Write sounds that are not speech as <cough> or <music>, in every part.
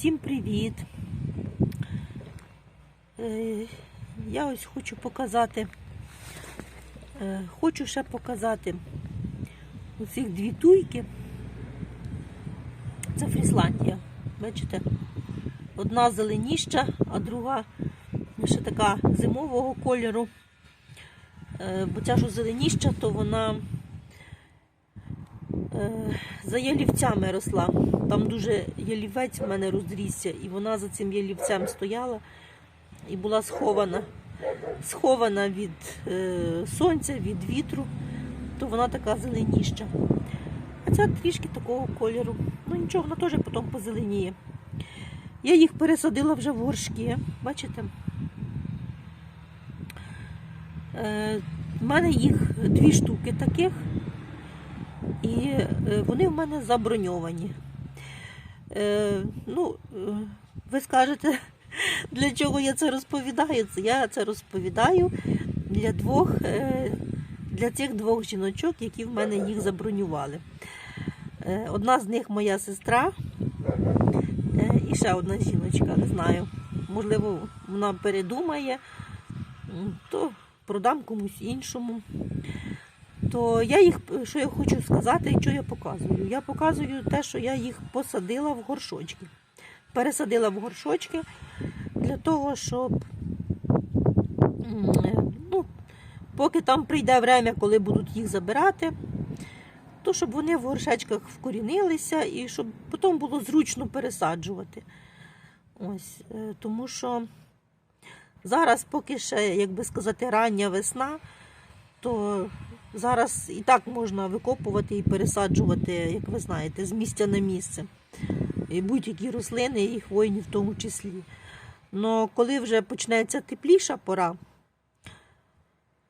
Всім привіт! Е, Я ось хочу показати, е, хочу ще показати оцих дві туйки. Це Фрісландія. Бачите? Одна зеленіща, а друга ще така зимового кольору. Е, Бо ця що зеленіща, то вона за ялівцями росла. Там дуже ялівець в мене розрісся, і вона за цим ялівцем стояла і була схована. Схована від е, сонця, від вітру, то вона така зеленіща. А ця трішки такого кольору. Ну нічого, вона теж потім позеленіє. Я їх пересадила вже в горшки, бачите? Е, в мене їх дві штуки таких, і е, вони в мене заброньовані. Е, ну, е, ви скажете, <laughs> для чого я це розповідаю? Я це розповідаю для двох, для цих двох жіночок, які в мене їх забронювали. Одна з них моя сестра, і ще одна жіночка, не знаю. Можливо, вона передумає, то продам комусь іншому. То я їх, що я хочу сказати і що я показую? Я показую те, що я їх посадила в горшочки. Пересадила в горшочки для того, щоб ну, поки там прийде время, коли будуть їх забирати, то щоб вони в горшечках вкорінилися і щоб потім було зручно пересаджувати. Ось, е, тому що зараз, поки ще, як би сказати, рання весна, то зараз і так можна викопувати і пересаджувати, як ви знаєте, з місця на місце. І будь-які рослини, і хвойні в тому числі. Но коли вже почнеться тепліша пора,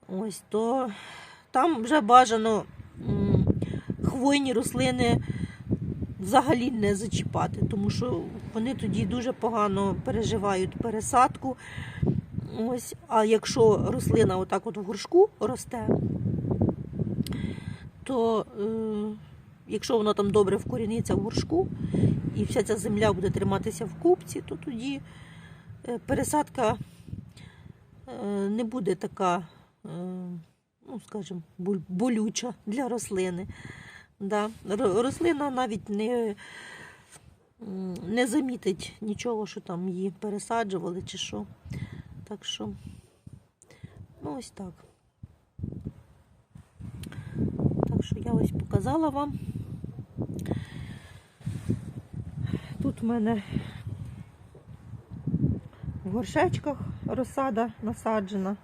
ось, то там вже бажано хвойні рослини взагалі не зачіпати, тому що вони тоді дуже погано переживають пересадку. Ось, а якщо рослина отак от в горшку росте, то е, якщо вона там добре вкоріниться в горшку і вся ця земля буде триматися в купці, то тоді е, пересадка е, не буде така, ну, скажімо, болюча для рослини. Да. Рослина навіть не, не замітить нічого, що там її пересаджували чи що. Так що, ну ось так. Так що я ось показала вам. Тут в мене в горшечках розсада насаджена.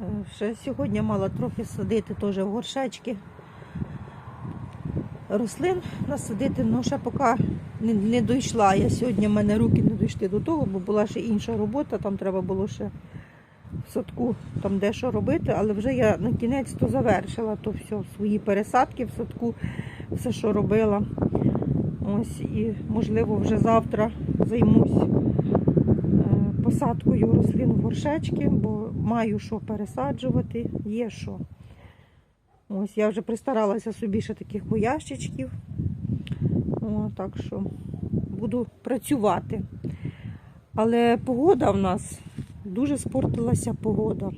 Е, Ще сьогодні мала трохи садити теж в горшечки. Рослин насадити, але ще поки не, не дійшла. Я сьогодні в мене руки не дійшли до того, бо була ще інша робота, там треба було ще в садку там дещо робити, але вже я на кінець то завершила то все, свої пересадки в садку, все, що робила. Ось і можливо вже завтра займусь е, посадкою рослин в горшечки, бо маю що пересаджувати, є що. Ось я вже пристаралася собі ще таких боящичків. Так що буду працювати. Але погода в нас дуже спортилася погода.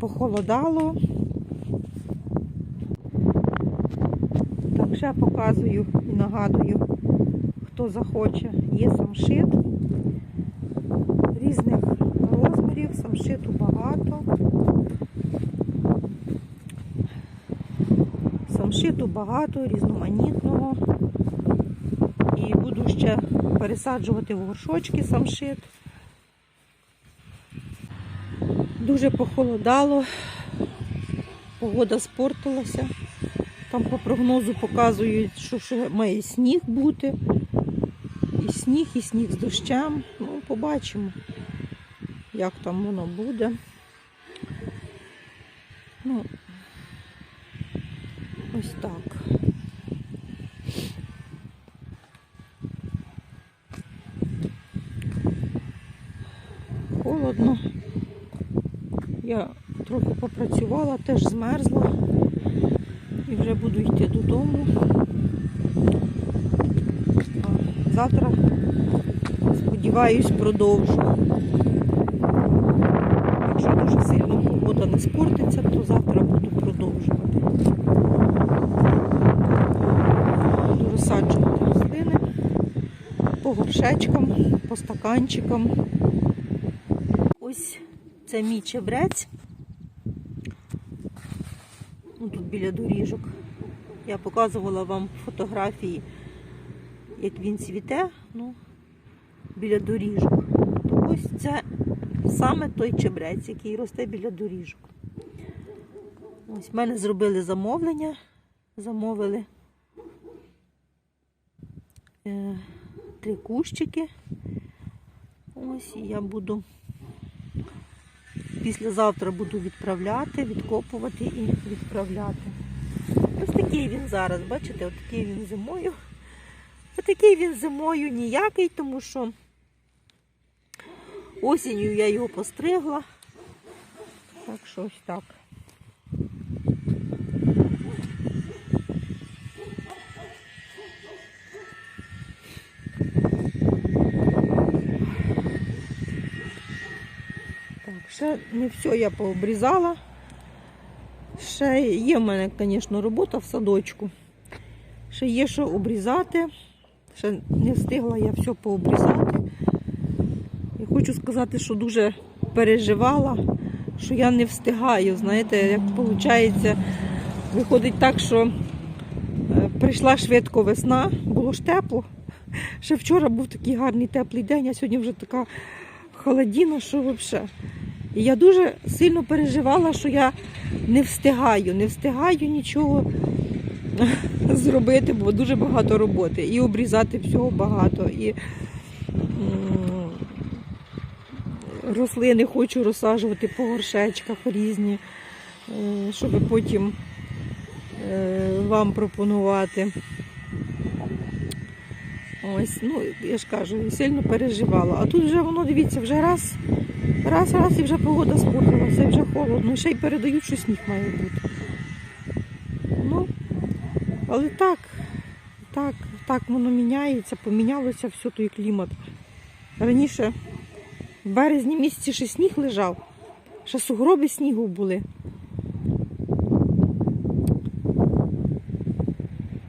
Похолодало. Так, ще показую і нагадую, хто захоче, є самшит різних розмірів, самшиту багато. Самшиту багато, різноманітного. І буду ще пересаджувати в горшочки самшит. Дуже похолодало, погода спортилася. Там по прогнозу показують, що ще має сніг бути. І сніг, і сніг з дощем. Ну, побачимо, як там воно буде. Ну, ось так. Холодно. Я трохи попрацювала, теж змерзла і вже буду йти додому. Завтра, сподіваюсь, продовжу. Якщо дуже сильно погода не спортиться, то завтра буду продовжувати. Буду розсаджувати рослини по горшечкам, по стаканчикам. Ось це мій чебрець. Ну, тут біля доріжок. Я показувала вам фотографії, як він цвіте, ну, біля доріжок. То ось це саме той чебрець, який росте біля доріжок. Ось в мене зробили замовлення. Замовили е, три кущики. Ось і я буду післязавтра буду відправляти, відкопувати і відправляти. Ось такий він зараз, бачите, ось такий він зимою. Ось такий він зимою ніякий, тому що осінню я його постригла. Так що ось так. Так, ще не все я пообрізала. Ще є в мене, звісно, робота в садочку. Ще є що обрізати. Ще не встигла я все пообрізати. І хочу сказати, що дуже переживала, що я не встигаю. Знаєте, як виходить, виходить так, що е, прийшла швидко весна, було ж тепло. Ще вчора був такий гарний теплий день, а сьогодні вже така холодіна, що взагалі. І я дуже сильно переживала, що я не встигаю, не встигаю нічого <laughs> зробити, бо дуже багато роботи. І обрізати всього багато. І рослини хочу розсаджувати по горшечках різні, е, щоб потім е, вам пропонувати. Ось, ну, я ж кажу, сильно переживала. А тут вже воно, дивіться, вже раз, раз, раз і вже погода спортилася, і вже холодно. Ще й передають, що сніг має бути. Ну, але так, так, так воно міняється, помінялося все той клімат. Раніше в березні місяці ще сніг лежав, ще сугроби снігу були.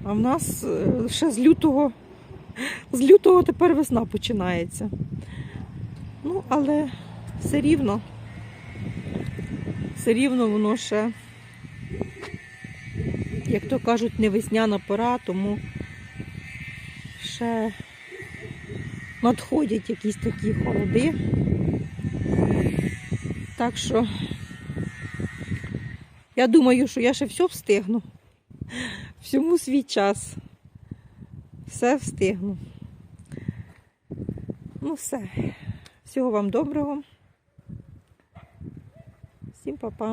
А в нас е, ще з лютого, з лютого тепер весна починається. Ну, але все рівно, все рівно воно ще, як то кажуть, не весняна пора, тому ще надходять якісь такі холоди. Так що я думаю, що я ще все встигну. Всьому свій час. Все встигну. Ну все. Всього вам доброго. Всім па-па.